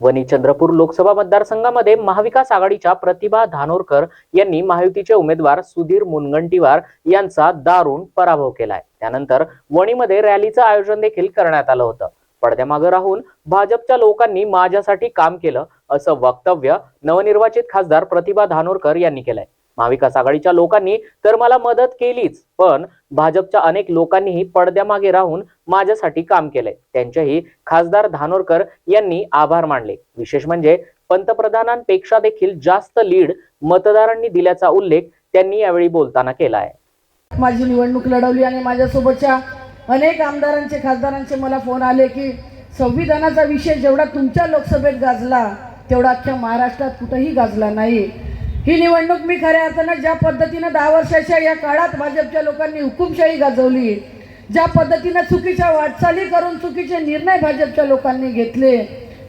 वणी चंद्रपूर लोकसभा मतदारसंघामध्ये महाविकास आघाडीच्या प्रतिभा धानोरकर यांनी महायुतीचे उमेदवार सुधीर मुनगंटीवार यांचा दारुण पराभव केलाय. त्यानंतर वणीमध्ये रॅलीचं आयोजन देखील करण्यात आलं होतं. पडद्यामागं राहून भाजपच्या लोकांनी माझ्यासाठी काम केलं असं वक्तव्य नवनिर्वाचित खासदार प्रतिभा धानोरकर यांनी केलंय. महाविकास आघाडीच्या लोकांनी तर मला मदत केलीच पण भाजपच्या अनेक लोकांनीही पडद्यामागे राहून माझ्यासाठी काम केलंय. त्यांचेही खासदार धानोरकर यांनी आभार मानले. विशेष म्हणजे पंतप्रधानांपेक्षा देखील जास्त लीड मतदारांनी दिल्याचा उल्लेख त्यांनी यावेळी बोलताना केला आहे. माझी निवडणूक लढवली आणि माझ्यासोबतच्या अनेक आमदारांचे खासदारांचे मला फोन आले की संविधानाचा विषय जेवढा तुमच्या लोकसभेत गाजला तेवढा अख्ख्या महाराष्ट्रात कुठंही गाजला नाही ही निवडणूक मी खऱ्या अर्थानं ज्या पद्धतीनं दहा वर्षाच्या या काळात भाजपच्या लोकांनी हुकुमशाही गाजवली ज्या पद्धतीनं चुकीच्या वाटचाली करून चुकीचे निर्णय भाजपच्या लोकांनी घेतले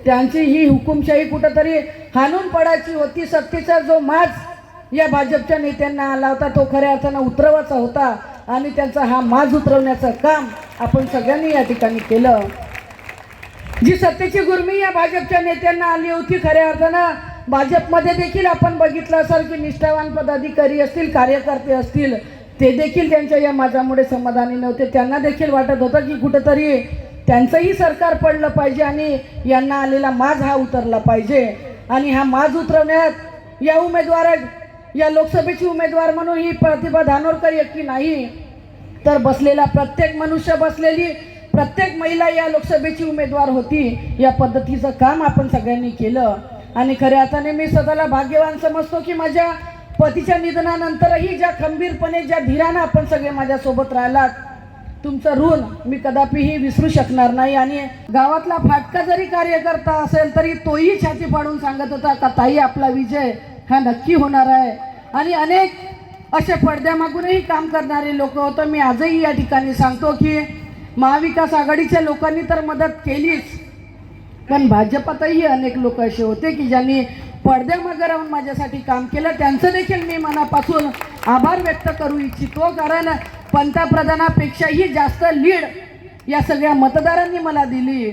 त्यांची ही हुकुमशाही कुठंतरी हाणून पडायची होती सत्तेचा जो माज या भाजपच्या नेत्यांना आला होता तो खऱ्या अर्थानं उतरवायचा होता आणि त्यांचा हा माज उतरवण्याचं काम आपण सगळ्यांनी या ठिकाणी केलं. जी सत्तेची गुरमी या भाजपच्या नेत्यांना आली होती खऱ्या अर्थानं भाजपमध्ये देखील आपण बघितलं असेल की निष्ठावान पदाधिकारी असतील कार्यकर्ते असतील ते देखील त्यांच्या या माझ्यामुळे समाधानी नव्हते. त्यांना देखील वाटत होतं की कुठंतरी त्यांचंही सरकार पडलं पाहिजे आणि यांना आलेला माज हा उतरला पाहिजे. आणि हा माज उतरवण्यात या उमेदवार या लोकसभेची उमेदवार म्हणून ही प्रतिभा धानोरकर एकटी नाही तर बसलेला प्रत्येक मनुष्य बसलेली प्रत्येक महिला या लोकसभेची उमेदवार होती. या पद्धतीचं काम आपण सगळ्यांनी केलं. आणि खऱ्या अर्थाने मी स्वतःला भाग्यवान समजतो की माझ्या पतीच्या निधनानंतरही ज्या खंबीरपणे ज्या धीरानं आपण सगळे माझ्यासोबत राहिलात तुमचं ऋण मी कदापिही विसरू शकणार नाही. आणि गावातला फाटका जरी कार्यकर्ता असेल तरी तोही छाती पाडून सांगत होता का ताई आपला विजय हा नक्की होणार आहे. आणि अनेक असे पडद्यामागूनही काम करणारे लोक होतं. मी आजही या ठिकाणी सांगतो की महाविकास आघाडीच्या लोकांनी तर मदत केलीच. पण भाजपातही अनेक लोक असे होते की ज्यांनी पडद्यामागे राहून माझ्यासाठी काम केलं. त्यांचं देखील मी मनापासून आभार व्यक्त करू इच्छितो कारण पंतप्रधानापेक्षाही जास्त लीड या सगळ्या मतदारांनी मला दिली.